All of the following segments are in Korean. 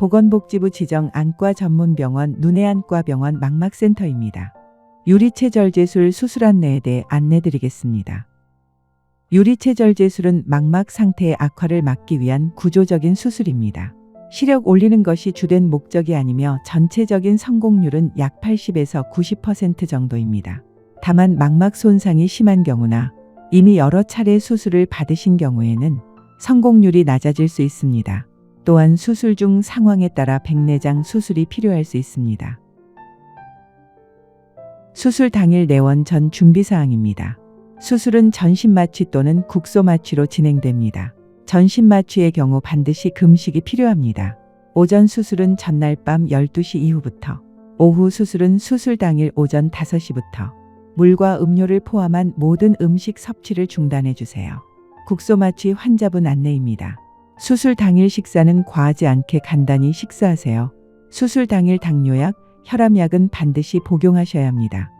보건복지부 지정 안과 전문병원 눈의안과 병원 망막센터입니다. 유리체절제술 수술 안내에 대해 안내드리겠습니다. 유리체절제술은 망막 상태의 악화를 막기 위한 구조적인 수술입니다. 시력 올리는 것이 주된 목적이 아니며 전체적인 성공률은 약 80에서 90% 정도입니다. 다만 망막 손상이 심한 경우나 이미 여러 차례 수술을 받으신 경우에는 성공률이 낮아질 수 있습니다. 또한 수술 중 상황에 따라 백내장 수술이 필요할 수 있습니다. 수술 당일 내원 전 준비 사항입니다. 수술은 전신 마취 또는 국소 마취로 진행됩니다. 전신 마취의 경우 반드시 금식이 필요합니다. 오전 수술은 전날 밤 12시 이후부터, 오후 수술은 수술 당일 오전 5시부터 물과 음료를 포함한 모든 음식 섭취를 중단해 주세요. 국소 마취 환자분 안내입니다. 수술 당일 식사는 과하지 않게 간단히 식사하세요. 수술 당일 당뇨약, 혈압약은 반드시 복용하셔야 합니다.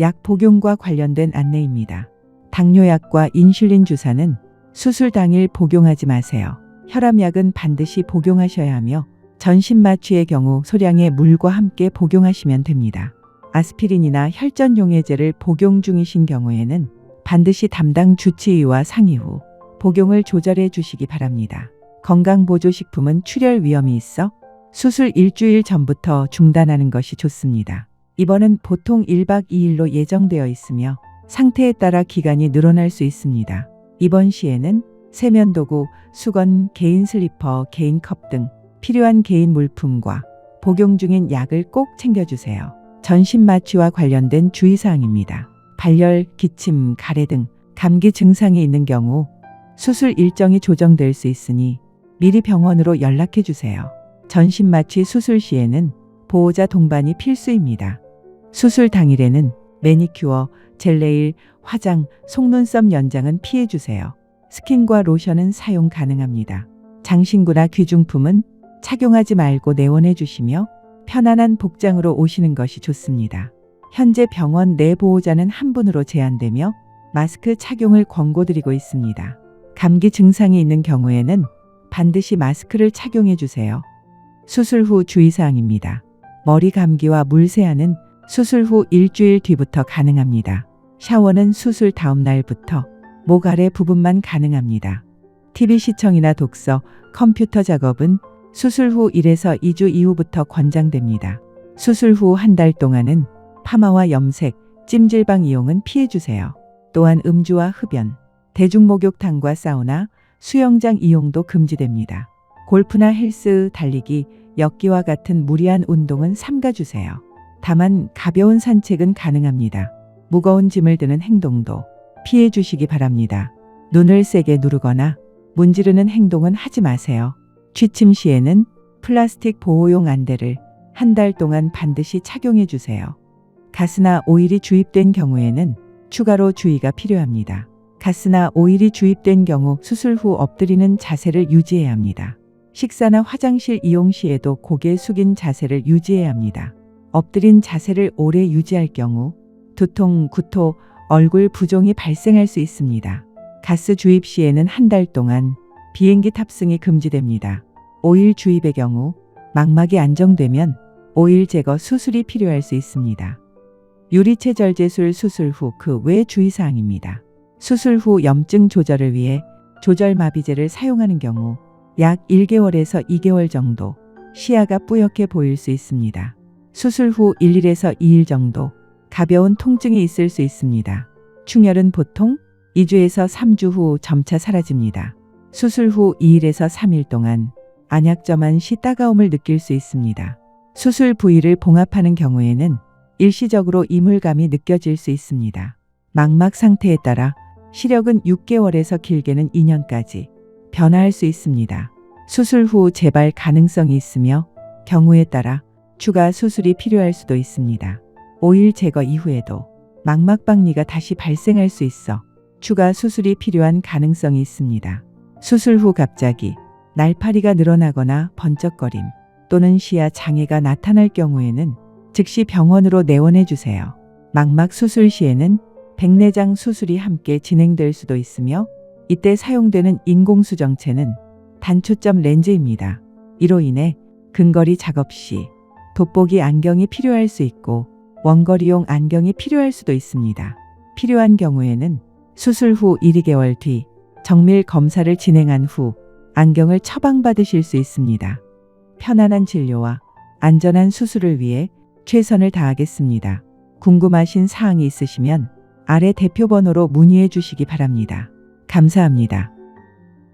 약 복용과 관련된 안내입니다. 당뇨약과 인슐린 주사는 수술 당일 복용하지 마세요. 혈압약은 반드시 복용하셔야 하며 전신 마취의 경우 소량의 물과 함께 복용하시면 됩니다. 아스피린이나 혈전용해제를 복용 중이신 경우에는 반드시 담당 주치의와 상의 후 복용을 조절해 주시기 바랍니다. 건강보조식품은 출혈 위험이 있어 수술 일주일 전부터 중단하는 것이 좋습니다. 입원은 보통 1박 2일로 예정되어 있으며 상태에 따라 기간이 늘어날 수 있습니다. 입원 시에는 세면도구, 수건, 개인 슬리퍼, 개인 컵 등 필요한 개인 물품과 복용 중인 약을 꼭 챙겨주세요. 전신 마취와 관련된 주의사항입니다. 발열, 기침, 가래 등 감기 증상이 있는 경우 수술 일정이 조정될 수 있으니 미리 병원으로 연락해 주세요. 전신 마취 수술 시에는 보호자 동반이 필수입니다. 수술 당일에는 매니큐어, 젤네일, 화장, 속눈썹 연장은 피해 주세요. 스킨과 로션은 사용 가능합니다. 장신구나 귀중품은 착용하지 말고 내원해 주시며 편안한 복장으로 오시는 것이 좋습니다. 현재 병원 내 보호자는 한 분으로 제한되며 마스크 착용을 권고드리고 있습니다. 감기 증상이 있는 경우에는 반드시 마스크를 착용해 주세요. 수술 후 주의사항입니다. 머리 감기와 물세안은 수술 후 일주일 뒤부터 가능합니다. 샤워는 수술 다음 날부터 목 아래 부분만 가능합니다. TV 시청이나 독서, 컴퓨터 작업은 수술 후 1에서 2주 이후부터 권장됩니다. 수술 후 한 달 동안은 파마와 염색, 찜질방 이용은 피해주세요. 또한 음주와 흡연, 대중목욕탕과 사우나, 수영장 이용도 금지됩니다. 골프나 헬스, 달리기, 엮기와 같은 무리한 운동은 삼가주세요. 다만 가벼운 산책은 가능합니다. 무거운 짐을 드는 행동도 피해 주시기 바랍니다. 눈을 세게 누르거나 문지르는 행동은 하지 마세요. 취침 시에는 플라스틱 보호용 안대를 한 달 동안 반드시 착용해 주세요. 가스나 오일이 주입된 경우에는 추가로 주의가 필요합니다. 가스나 오일이 주입된 경우 수술 후 엎드리는 자세를 유지해야 합니다. 식사나 화장실 이용 시에도 고개 숙인 자세를 유지해야 합니다. 엎드린 자세를 오래 유지할 경우 두통, 구토, 얼굴 부종이 발생할 수 있습니다. 가스 주입 시에는 한 달 동안 비행기 탑승이 금지됩니다. 오일 주입의 경우 망막이 안정되면 오일 제거 수술이 필요할 수 있습니다. 유리체 절제술 수술 후 그 외 주의사항입니다. 수술 후 염증 조절을 위해 조절마비제를 사용하는 경우 약 1개월에서 2개월 정도 시야가 뿌옇게 보일 수 있습니다. 수술 후 1일에서 2일 정도 가벼운 통증이 있을 수 있습니다. 충혈은 보통 2주에서 3주 후 점차 사라집니다. 수술 후 2일에서 3일 동안 안약점한 시 따가움을 느낄 수 있습니다. 수술 부위를 봉합하는 경우에는 일시적으로 이물감이 느껴질 수 있습니다. 망막 상태에 따라 시력은 6개월에서 길게는 2년까지 변화할 수 있습니다. 수술 후 재발 가능성이 있으며 경우에 따라 추가 수술이 필요할 수도 있습니다. 오일 제거 이후에도 망막 박리가 다시 발생할 수 있어 추가 수술이 필요한 가능성이 있습니다. 수술 후 갑자기 날파리가 늘어나거나 번쩍거림 또는 시야 장애가 나타날 경우에는 즉시 병원으로 내원해 주세요. 망막 수술 시에는 백내장 수술이 함께 진행될 수도 있으며 이때 사용되는 인공수정체는 단초점 렌즈입니다. 이로 인해 근거리 작업 시 돋보기 안경이 필요할 수 있고 원거리용 안경이 필요할 수도 있습니다. 필요한 경우에는 수술 후 1, 2개월 뒤 정밀 검사를 진행한 후 안경을 처방받으실 수 있습니다. 편안한 진료와 안전한 수술을 위해 최선을 다하겠습니다. 궁금하신 사항이 있으시면 아래 대표 번호로 문의해 주시기 바랍니다. 감사합니다.